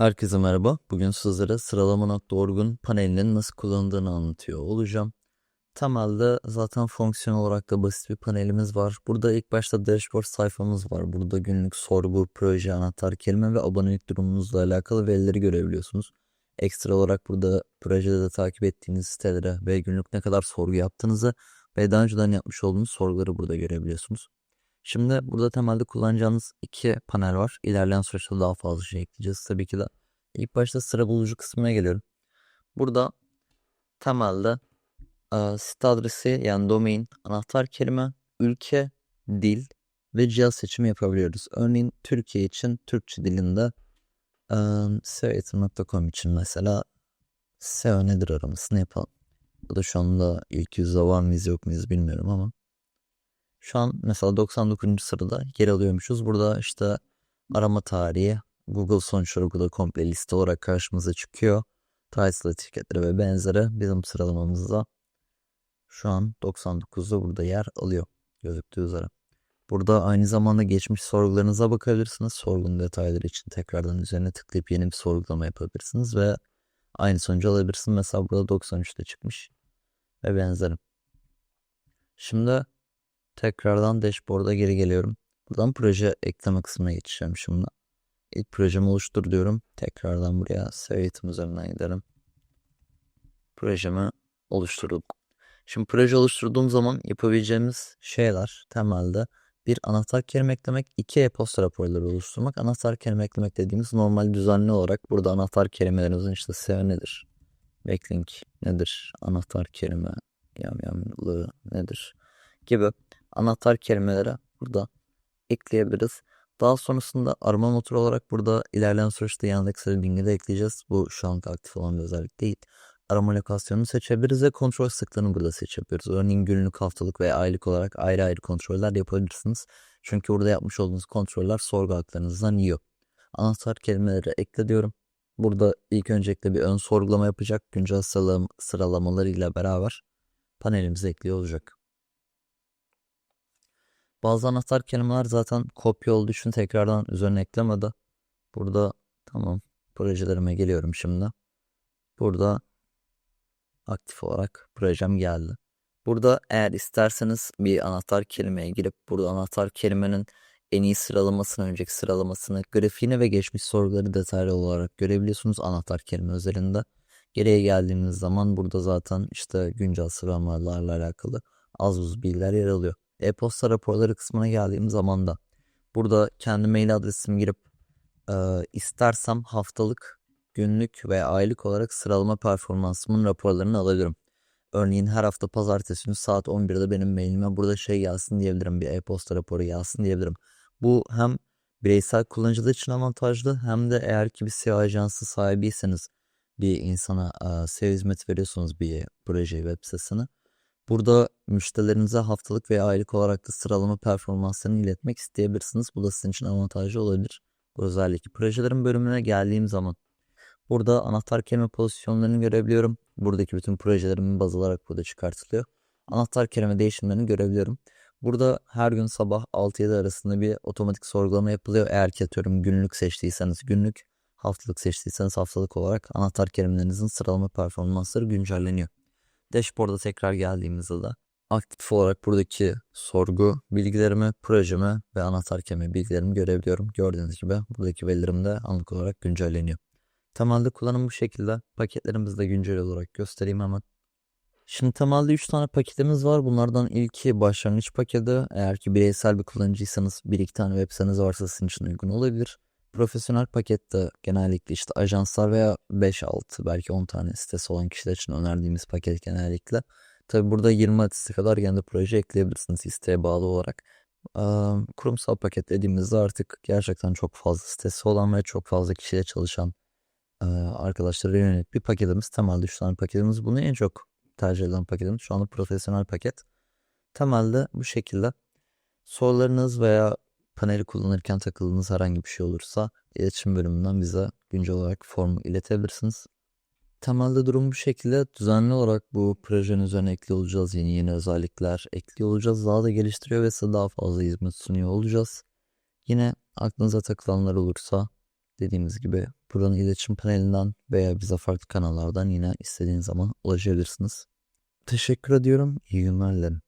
Herkese merhaba. Bugün sizlere sıralama.org'un panelinin nasıl kullanıldığını anlatıyor olacağım. Temelde zaten fonksiyon olarak da basit bir panelimiz var. Burada ilk başta dashboard sayfamız var. Burada günlük sorgu, proje, anahtar kelime ve abonelik durumunuzla alakalı verileri görebiliyorsunuz. Ekstra olarak burada projede de takip ettiğiniz sitelere ve günlük ne kadar sorgu yaptığınızı ve daha önceden yapmış olduğunuz sorguları burada görebiliyorsunuz. Şimdi burada temelde kullanacağınız iki panel var. İlerleyen süreçte daha fazla şey ekleyeceğiz tabii ki de. İlk başta sıra bulucu kısmına geliyorum. Burada temelde e, site adresi yani domain, anahtar kelime, ülke, dil ve cihaz seçimi yapabiliyoruz. Örneğin Türkiye için Türkçe dilinde e, seoeğitim.com için mesela SEO nedir aramasını yapalım. Bu da şu anda ilk yüzde var mıyız yok muyuz bilmiyorum ama şu an mesela 99. sırada yer alıyormuşuz. Burada işte arama tarihi Google sonuçları burada komple liste olarak karşımıza çıkıyor. Title etiketleri ve benzeri bizim sıralamamızda şu an 99'da burada yer alıyor gözüktüğü üzere. Burada aynı zamanda geçmiş sorgularınıza bakabilirsiniz. Sorgunun detayları için tekrardan üzerine tıklayıp yeni bir sorgulama yapabilirsiniz ve aynı sonucu alabilirsiniz. Mesela burada 93'te çıkmış ve benzeri. Şimdi Tekrardan dashboard'a geri geliyorum. Buradan proje ekleme kısmına geçeceğim şimdi. İlk projemi oluştur diyorum. Tekrardan buraya eğitim üzerinden giderim. Projemi oluşturduk. Şimdi proje oluşturduğum zaman yapabileceğimiz şeyler temelde bir anahtar kelime eklemek, iki e-posta raporları oluşturmak. Anahtar kelime eklemek dediğimiz normal düzenli olarak burada anahtar kelimelerimizin işte SEO nedir? Backlink nedir? Anahtar kelime yamyamlığı nedir? Gibi anahtar kelimelere burada ekleyebiliriz. Daha sonrasında arama motoru olarak burada ilerleyen süreçte Yandex'e Bing'i de ekleyeceğiz. Bu şu an aktif olan bir özellik değil. Arama lokasyonunu seçebiliriz ve kontrol sıklığını burada seçebiliriz. Örneğin günlük, haftalık veya aylık olarak ayrı ayrı kontroller yapabilirsiniz. Çünkü burada yapmış olduğunuz kontroller sorgu haklarınızdan yiyor. Anahtar kelimeleri ekle diyorum. Burada ilk öncelikle bir ön sorgulama yapacak. Güncel sıralamalarıyla beraber panelimize ekliyor olacak. Bazı anahtar kelimeler zaten kopya olduğu için tekrardan üzerine eklemedi. Burada tamam projelerime geliyorum şimdi. Burada aktif olarak projem geldi. Burada eğer isterseniz bir anahtar kelimeye girip burada anahtar kelimenin en iyi sıralamasını, önceki sıralamasını, grafiğini ve geçmiş soruları detaylı olarak görebiliyorsunuz anahtar kelime üzerinde. Geriye geldiğimiz zaman burada zaten işte güncel sıralamalarla alakalı az buz bilgiler yer alıyor e-posta raporları kısmına geldiğim zaman da burada kendi mail adresimi girip e, istersem haftalık, günlük veya aylık olarak sıralama performansımın raporlarını alabilirim. Örneğin her hafta pazartesi günü saat 11'de benim mailime burada şey gelsin diyebilirim. Bir e-posta raporu gelsin diyebilirim. Bu hem bireysel kullanıcılar için avantajlı hem de eğer ki bir SEO ajansı sahibiyseniz bir insana e, SEO hizmet veriyorsunuz bir proje web sitesini Burada müşterilerinize haftalık veya aylık olarak da sıralama performanslarını iletmek isteyebilirsiniz. Bu da sizin için avantajlı olabilir. Özellikle projelerin bölümüne geldiğim zaman burada anahtar kelime pozisyonlarını görebiliyorum. Buradaki bütün projelerimin baz alarak burada çıkartılıyor. Anahtar kelime değişimlerini görebiliyorum. Burada her gün sabah 6-7 arasında bir otomatik sorgulama yapılıyor. Eğer ki atıyorum günlük seçtiyseniz günlük, haftalık seçtiyseniz haftalık olarak anahtar kelimelerinizin sıralama performansları güncelleniyor. Dashboard'a tekrar geldiğimizde de aktif olarak buradaki sorgu bilgilerimi, projemi ve anahtar kelime bilgilerimi görebiliyorum. Gördüğünüz gibi buradaki verilerim de anlık olarak güncelleniyor. Temelde kullanım bu şekilde. Paketlerimizi de güncel olarak göstereyim hemen. Şimdi temelde 3 tane paketimiz var. Bunlardan ilki başlangıç paketi. Eğer ki bireysel bir kullanıcıysanız 1-2 tane web siteniz varsa sizin için uygun olabilir. Profesyonel pakette genellikle işte ajanslar veya 5-6 belki 10 tane sitesi olan kişiler için önerdiğimiz paket genellikle. Tabi burada 20 adresi kadar kendi proje ekleyebilirsiniz isteğe bağlı olarak. kurumsal paket dediğimizde artık gerçekten çok fazla sitesi olan ve çok fazla kişiyle çalışan arkadaşlara yönelik bir paketimiz. Temelde 3 tane paketimiz. Bunu en çok tercih edilen paketimiz şu anda profesyonel paket. Temelde bu şekilde sorularınız veya paneli kullanırken takıldığınız herhangi bir şey olursa iletişim bölümünden bize güncel olarak formu iletebilirsiniz. Temelde durum bu şekilde. Düzenli olarak bu projenin üzerine ekli olacağız. Yeni yeni özellikler ekli olacağız. Daha da geliştiriyor ve size daha fazla hizmet sunuyor olacağız. Yine aklınıza takılanlar olursa dediğimiz gibi buranın iletişim panelinden veya bize farklı kanallardan yine istediğiniz zaman ulaşabilirsiniz. Teşekkür ediyorum. İyi günler dilerim.